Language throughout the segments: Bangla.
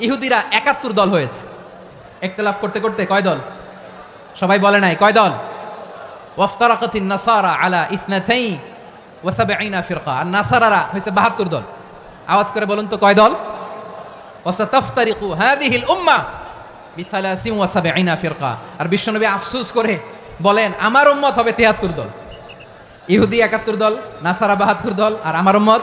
ইহুদিরা একাত্তর দল হয়েছে। একতলাফ করতে করতে কয় দল? সবাই বলে নাই, কয় দল? ওয়াফতারাকাতিন নাসারা আলা ইসনাতাই ওয়াসাবঈনা ফিরকা। আর নাসারারা হইছে 72 দল। আওয়াজ করে বলুন তো কয় দল? ওয়াসাতাফতারিকু হাদিহিল উম্মাহ বিসালাসিন ওয়াসাবঈনা ফিরকা। আর বিশ্বনবী আফসোস করে বলেন, আমার উম্মত হবে 73 দল। ইহুদি 71 দল, নাসারা 72 দল, আর আমার উম্মত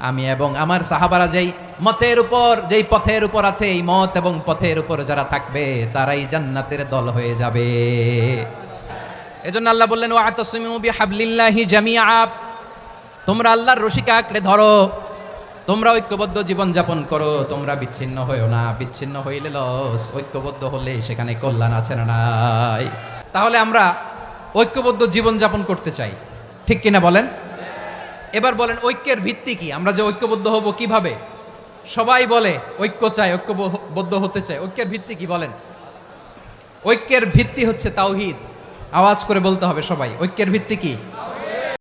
আমি এবং আমার সাহাবারা যেই মতের উপর, যেই পথের উপর আছে এই মত এবং পথের উপর যারা থাকবে, তারাই জান্নাতের দল হয়ে যাবে। এজন্য আল্লাহ বললেন ওয়া আতাসিমু বিহাবলিল্লাহি জামিআ। তোমরা আল্লাহর রশিকে আঁকড়ে ধরো। তোমরা ঐক্যবদ্ধ জীবন যাপন করো। তোমরা বিচ্ছিন্ন হইও না। বিচ্ছিন্ন হইলে লস। ঐক্যবদ্ধ হলে সেখানে কল্যাণ আছে না নাই। তাহলে আমরা ঐক্যবদ্ধ জীবন যাপন করতে চাই। ঠিক কিনা বলেন? এবার বলেন, ঐক্যের ভিত্তি কি? আমরা যে ঐক্যবদ্ধ হব কীভাবে? সবাই বলে, ঐক্য চাই, ঐক্যবদ্ধ হতে চায় ঐক্যের ভিত্তি কি বলেন? ঐক্যের ভিত্তি হচ্ছে তাওহিদ। আওয়াজ করে বলতে হবে সবাই, ঐক্যের ভিত্তি কি?